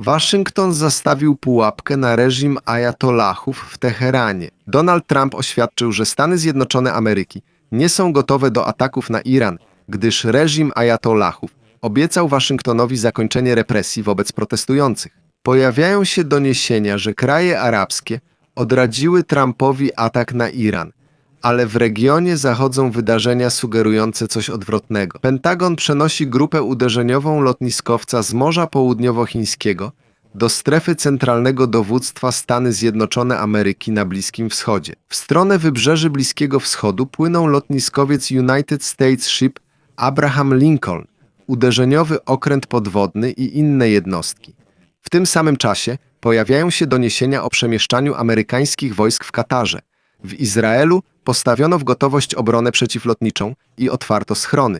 Waszyngton zastawił pułapkę na reżim ajatollahów w Teheranie. Donald Trump oświadczył, że Stany Zjednoczone Ameryki nie są gotowe do ataków na Iran, gdyż reżim ajatollahów obiecał Waszyngtonowi zakończenie represji wobec protestujących. Pojawiają się doniesienia, że kraje arabskie odradziły Trumpowi atak na Iran, ale w regionie zachodzą wydarzenia sugerujące coś odwrotnego. Pentagon przenosi grupę uderzeniową lotniskowca z Morza Południowochińskiego do strefy centralnego dowództwa Stany Zjednoczone Ameryki na Bliskim Wschodzie. W stronę wybrzeży Bliskiego Wschodu płyną lotniskowiec United States Ship Abraham Lincoln, uderzeniowy okręt podwodny i inne jednostki. W tym samym czasie pojawiają się doniesienia o przemieszczaniu amerykańskich wojsk w Katarze. W Izraelu postawiono w gotowość obronę przeciwlotniczą i otwarto schrony.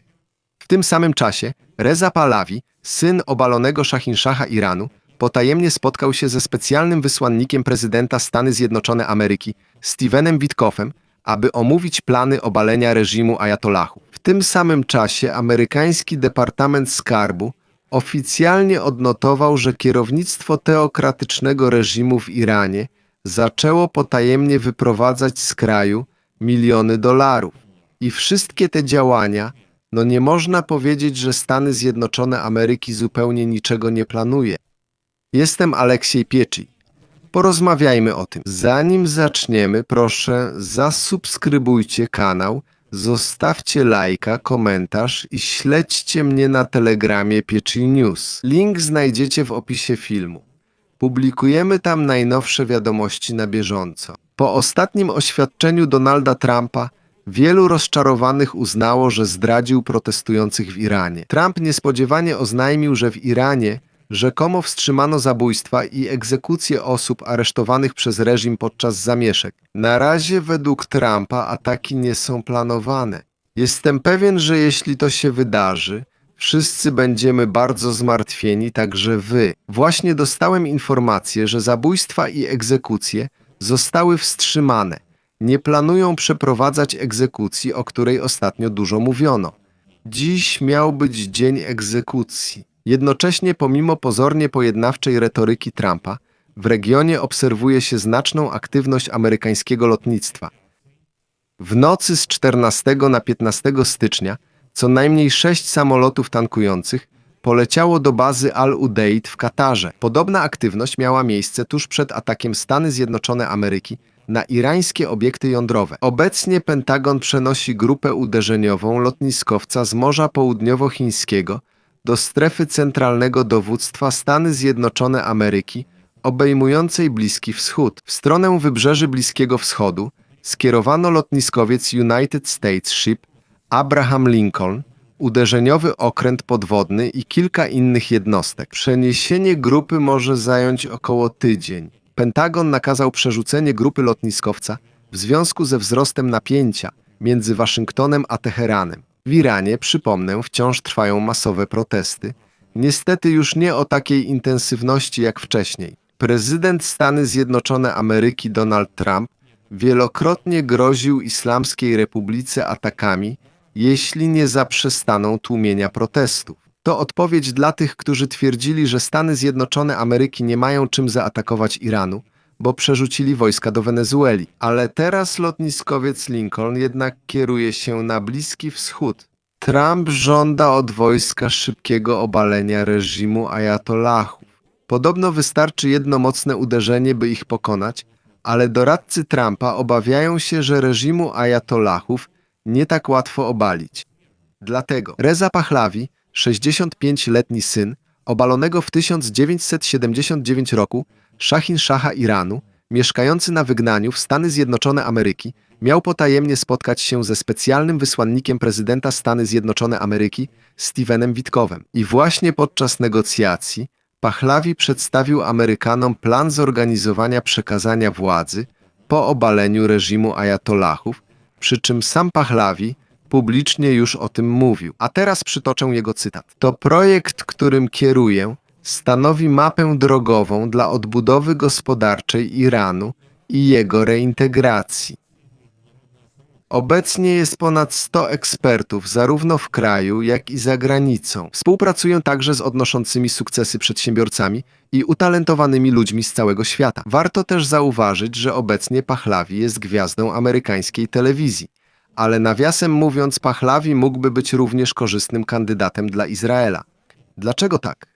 W tym samym czasie Reza Pahlavi, syn obalonego Szahinszacha Iranu, potajemnie spotkał się ze specjalnym wysłannikiem prezydenta Stany Zjednoczone Ameryki, Stevenem Witkoffem, aby omówić plany obalenia reżimu ajatollahu. W tym samym czasie amerykański Departament Skarbu oficjalnie odnotował, że kierownictwo teokratycznego reżimu w Iranie zaczęło potajemnie wyprowadzać z kraju miliony dolarów. I wszystkie te działania, no nie można powiedzieć, że Stany Zjednoczone Ameryki zupełnie niczego nie planuje. Jestem Aleksiej Pieczy. Porozmawiajmy o tym. Zanim zaczniemy, proszę zasubskrybujcie kanał, zostawcie lajka, komentarz i śledźcie mnie na telegramie Pieczy News. Link znajdziecie w opisie filmu. Publikujemy tam najnowsze wiadomości na bieżąco. Po ostatnim oświadczeniu Donalda Trumpa wielu rozczarowanych uznało, że zdradził protestujących w Iranie. Trump niespodziewanie oznajmił, że w Iranie rzekomo wstrzymano zabójstwa i egzekucje osób aresztowanych przez reżim podczas zamieszek. Na razie według Trumpa ataki nie są planowane. Jestem pewien, że jeśli to się wydarzy, wszyscy będziemy bardzo zmartwieni, także wy. Właśnie dostałem informację, że zabójstwa i egzekucje zostały wstrzymane. Nie planują przeprowadzać egzekucji, o której ostatnio dużo mówiono. Dziś miał być dzień egzekucji. Jednocześnie, pomimo pozornie pojednawczej retoryki Trumpa, w regionie obserwuje się znaczną aktywność amerykańskiego lotnictwa. W nocy z 14 na 15 stycznia co najmniej sześć samolotów tankujących poleciało do bazy Al-Udeid w Katarze. Podobna aktywność miała miejsce tuż przed atakiem Stany Zjednoczone Ameryki na irańskie obiekty jądrowe. Obecnie Pentagon przenosi grupę uderzeniową lotniskowca z Morza Południowochińskiego do strefy centralnego dowództwa Stany Zjednoczone Ameryki obejmującej Bliski Wschód. W stronę wybrzeży Bliskiego Wschodu skierowano lotniskowiec United States Ship Abraham Lincoln, uderzeniowy okręt podwodny i kilka innych jednostek. Przeniesienie grupy może zająć około tydzień. Pentagon nakazał przerzucenie grupy lotniskowca w związku ze wzrostem napięcia między Waszyngtonem a Teheranem. W Iranie, przypomnę, wciąż trwają masowe protesty. Niestety już nie o takiej intensywności jak wcześniej. Prezydent Stany Zjednoczone Ameryki Donald Trump wielokrotnie groził Islamskiej Republice atakami, jeśli nie zaprzestaną tłumienia protestów. To odpowiedź dla tych, którzy twierdzili, że Stany Zjednoczone Ameryki nie mają czym zaatakować Iranu, bo przerzucili wojska do Wenezueli. Ale teraz lotniskowiec Lincoln jednak kieruje się na Bliski Wschód. Trump żąda od wojska szybkiego obalenia reżimu ajatollahów. Podobno wystarczy jedno mocne uderzenie, by ich pokonać, ale doradcy Trumpa obawiają się, że reżimu ajatollahów nie tak łatwo obalić. Dlatego Reza Pahlavi, 65-letni syn obalonego w 1979 roku Szahin Szacha Iranu, mieszkający na wygnaniu w Stany Zjednoczone Ameryki, miał potajemnie spotkać się ze specjalnym wysłannikiem prezydenta Stany Zjednoczone Ameryki, Stevenem Witkowem. I właśnie podczas negocjacji Pahlavi przedstawił Amerykanom plan zorganizowania przekazania władzy po obaleniu reżimu ajatollahów, przy czym sam Pahlavi publicznie już o tym mówił. A teraz przytoczę jego cytat. To projekt, którym kieruję, stanowi mapę drogową dla odbudowy gospodarczej Iranu i jego reintegracji. Obecnie jest ponad 100 ekspertów, zarówno w kraju, jak i za granicą. Współpracują także z odnoszącymi sukcesy przedsiębiorcami i utalentowanymi ludźmi z całego świata. Warto też zauważyć, że obecnie Pahlavi jest gwiazdą amerykańskiej telewizji. Ale nawiasem mówiąc, Pahlavi mógłby być również korzystnym kandydatem dla Izraela. Dlaczego tak?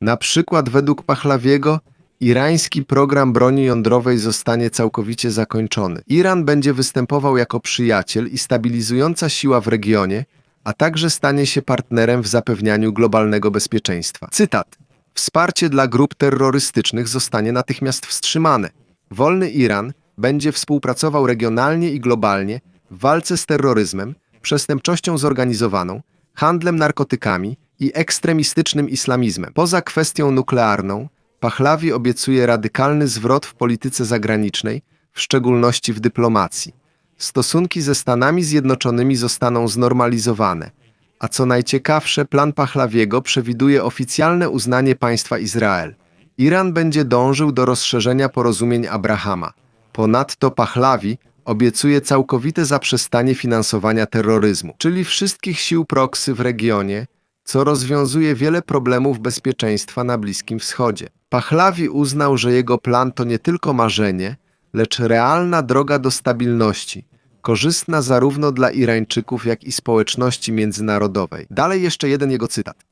Na przykład według Pahlawiego irański program broni jądrowej zostanie całkowicie zakończony. Iran będzie występował jako przyjaciel i stabilizująca siła w regionie, a także stanie się partnerem w zapewnianiu globalnego bezpieczeństwa. Cytat. Wsparcie dla grup terrorystycznych zostanie natychmiast wstrzymane. Wolny Iran będzie współpracował regionalnie i globalnie w walce z terroryzmem, przestępczością zorganizowaną, handlem narkotykami i ekstremistycznym islamizmem. Poza kwestią nuklearną, Pahlavi obiecuje radykalny zwrot w polityce zagranicznej, w szczególności w dyplomacji. Stosunki ze Stanami Zjednoczonymi zostaną znormalizowane, a co najciekawsze, plan Pahlawiego przewiduje oficjalne uznanie państwa Izrael. Iran będzie dążył do rozszerzenia porozumień Abrahama. Ponadto Pahlawi obiecuje całkowite zaprzestanie finansowania terroryzmu, czyli wszystkich sił proksy w regionie, co rozwiązuje wiele problemów bezpieczeństwa na Bliskim Wschodzie. Pahlawi uznał, że jego plan to nie tylko marzenie, lecz realna droga do stabilności, korzystna zarówno dla Irańczyków, jak i społeczności międzynarodowej. Dalej jeszcze jeden jego cytat.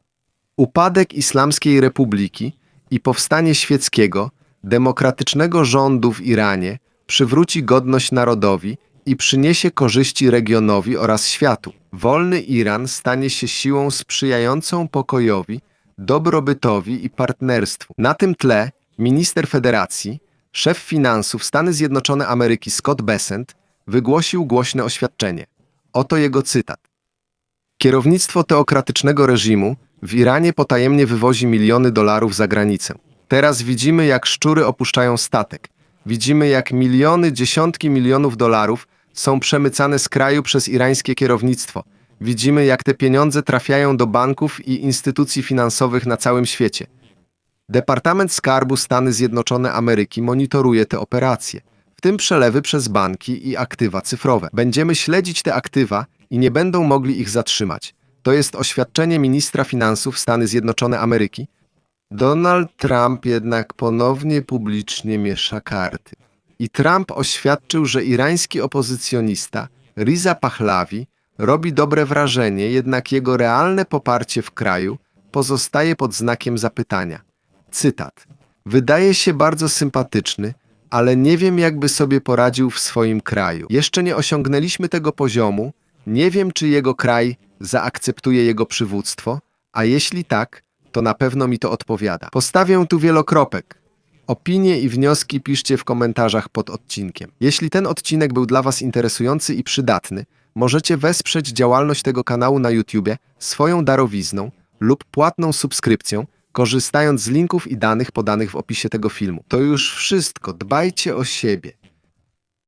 Upadek Islamskiej Republiki i powstanie świeckiego, demokratycznego rządu w Iranie przywróci godność narodowi i przyniesie korzyści regionowi oraz światu. Wolny Iran stanie się siłą sprzyjającą pokojowi, dobrobytowi i partnerstwu. Na tym tle minister federacji, szef finansów Stany Zjednoczone Ameryki Scott Bessent wygłosił głośne oświadczenie. Oto jego cytat. Kierownictwo teokratycznego reżimu w Iranie potajemnie wywozi miliony dolarów za granicę. Teraz widzimy, jak szczury opuszczają statek. Widzimy, jak miliony, dziesiątki milionów dolarów są przemycane z kraju przez irańskie kierownictwo. Widzimy, jak te pieniądze trafiają do banków i instytucji finansowych na całym świecie. Departament Skarbu Stany Zjednoczone Ameryki monitoruje te operacje, w tym przelewy przez banki i aktywa cyfrowe. Będziemy śledzić te aktywa i nie będą mogli ich zatrzymać. To jest oświadczenie ministra finansów Stany Zjednoczone Ameryki. Donald Trump jednak ponownie publicznie miesza karty. I Trump oświadczył, że irański opozycjonista Riza Pahlavi robi dobre wrażenie, jednak jego realne poparcie w kraju pozostaje pod znakiem zapytania. Cytat. Wydaje się bardzo sympatyczny, ale nie wiem, jakby sobie poradził w swoim kraju. Jeszcze nie osiągnęliśmy tego poziomu, nie wiem, czy jego kraj zaakceptuje jego przywództwo, a jeśli tak, to na pewno mi to odpowiada. Postawię tu wielokropek. Opinie i wnioski piszcie w komentarzach pod odcinkiem. Jeśli ten odcinek był dla Was interesujący i przydatny, możecie wesprzeć działalność tego kanału na YouTubie swoją darowizną lub płatną subskrypcją, korzystając z linków i danych podanych w opisie tego filmu. To już wszystko. Dbajcie o siebie.